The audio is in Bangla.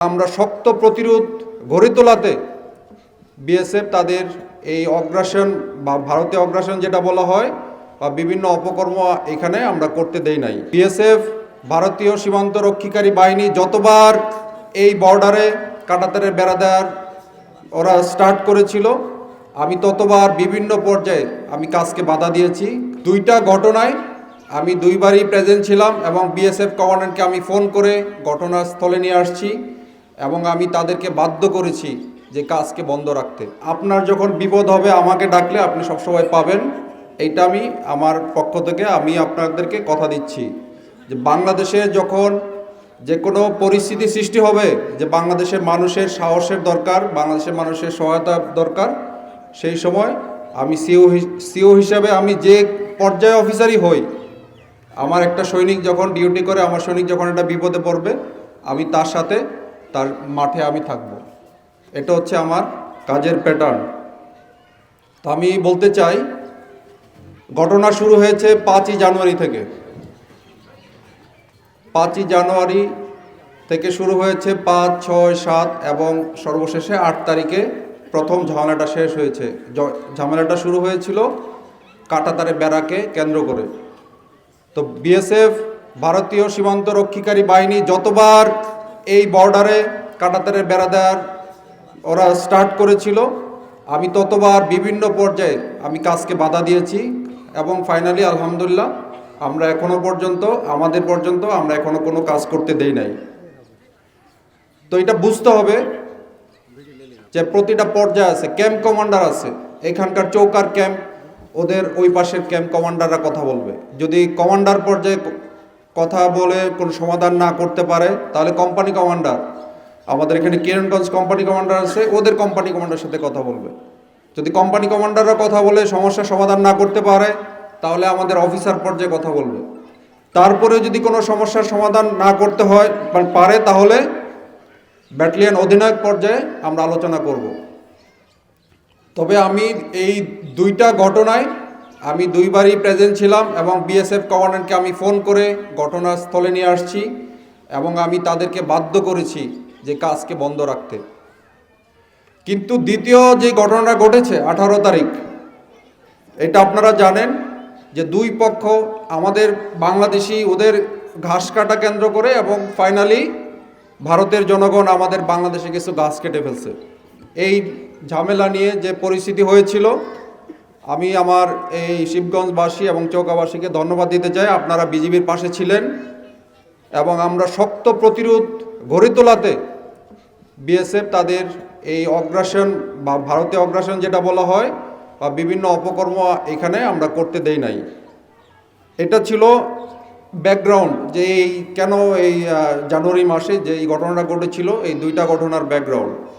আমরা শক্ত প্রতিরোধ গড়ে তোলাতে বিএসএফ তাদের এই অগ্রাসন বা ভারতীয় অগ্রাসন যেটা বলা হয় বা বিভিন্ন অপকর্ম এখানে আমরা করতে দেই নাই। বিএসএফ ভারতীয় সীমান্ত রক্ষীকারী বাহিনী যতবার এই বর্ডারে কাটাতারের বেড়া দেওয়ার ওরা স্টার্ট করেছিল, আমি ততবার বিভিন্ন পর্যায়ে আমি কাজকে বাধা দিয়েছি। দুইটা ঘটনায় আমি দুইবারই প্রেজেন্ট ছিলাম এবং বিএসএফ কমান্ডারকে আমি ফোন করে ঘটনাস্থলে নিয়ে আসছি। এবং আমি তাদেরকে বাধ্য করেছি যে কাজকে বন্ধ রাখতে। আপনার যখন বিপদ হবে, আমাকে ডাকলে আপনি সবসময় পাবেন। এইটা আমি আমার পক্ষ থেকে আমি আপনাদেরকে কথা দিচ্ছি যে বাংলাদেশে যখন যে কোনো পরিস্থিতি সৃষ্টি হবে, যে বাংলাদেশের মানুষের সাহসের দরকার, বাংলাদেশের মানুষের সহায়তা দরকার, সেই সময় আমি সিও সিও হিসাবে আমি যে পর্যায়ে অফিসারই হই, আমার একটা সৈনিক যখন ডিউটি করে, আমার সৈনিক যখন একটা বিপদে পড়বে, আমি তার সাথে তার মাঠে আমি থাকব। এটা হচ্ছে আমার কাজের প্যাটার্ন তো আমি বলতে চাই, ঘটনা শুরু হয়েছে পাঁচই জানুয়ারি থেকে। পাঁচই জানুয়ারি থেকে শুরু হয়েছে পাঁচ, ছয়, সাত এবং সর্বশেষে আট তারিখে প্রথম ঝামেলাটা শেষ হয়েছে। ঝামেলাটা শুরু হয়েছিল কাটাতারে বেড়াকে কেন্দ্র করে। তো বিএসএফ, ভারতীয় সীমান্ত রক্ষীকারী বাহিনী যতবার এই বর্ডারে কাটাতারের বেড়া দেওয়ার ওরা স্টার্ট করেছিল। আমি ততবার বিভিন্ন পর্যায়ে আমি কাজকে বাধা দিয়েছি এবং ফাইনালি আলহামদুলিল্লাহ আমরা এখনও পর্যন্ত, আমাদের পর্যন্ত আমরা এখনও কোনো কাজ করতে দেই নাই। তো এটা বুঝতে হবে যে প্রতিটা পর্যায়ে আছে ক্যাম্প কমান্ডার আছে, এখানকার চৌকার ক্যাম্প ওদের ওই পাশের ক্যাম্প কমান্ডাররা কথা বলবে। যদি কমান্ডার পর্যায়ে কথা বলে কোনো সমাধান না করতে পারে, তাহলে কোম্পানি কমান্ডার আমাদের এখানে কিরণগঞ্জ কোম্পানি কমান্ডার আছে, ওদের কোম্পানি কমান্ডার সাথে কথা বলবে। যদি কোম্পানি কমান্ডাররা কথা বলে সমস্যার সমাধান না করতে পারে, তাহলে আমাদের অফিসার পর্যায়ে কথা বলবে। তারপরে যদি কোনো সমস্যার সমাধান না করতে হয় বা পারে, তাহলে ব্যাটালিয়ন অধিনায়ক পর্যায়ে আমরা আলোচনা করব। তবে আমি এই দুইটা ঘটনায় আমি দুইবারই প্রেজেন্ট ছিলাম এবং বিএসএফ কমান্ডারকে আমি ফোন করে ঘটনাস্থলে নিয়ে আসছি এবং আমি তাদেরকে বাধ্য করেছি যে কাজকে বন্ধ রাখতে। কিন্তু দ্বিতীয় যে ঘটনাটা ঘটেছে আঠারো তারিখ, এটা আপনারা জানেন যে দুই পক্ষ আমাদের বাংলাদেশি ওদের ঘাস কাটা কেন্দ্র করে এবং ফাইনালি ভারতের জনগণ আমাদের বাংলাদেশে কিছু গাছ কেটে ফেলছে। এই ঝামেলা নিয়ে যে পরিস্থিতি হয়েছিল আমি আমার এই শিবগঞ্জবাসী এবং চৌকাবাসীকে ধন্যবাদ দিতে চাই। আপনারা বিজিবির পাশে ছিলেন এবং আমরা শক্ত প্রতিরোধ গড়ে তোলাতে বিএসএফ তাদের এই অগ্রাসন বা ভারতীয় অগ্রাসন যেটা বলা হয় বা বিভিন্ন অপকর্ম এখানে আমরা করতে দেই নাই। এটা ছিল ব্যাকগ্রাউন্ড যে এই কেন এই জানুয়ারি মাসে যে এই ঘটনাটা ঘটেছিল, এই দুইটা ঘটনার ব্যাকগ্রাউন্ড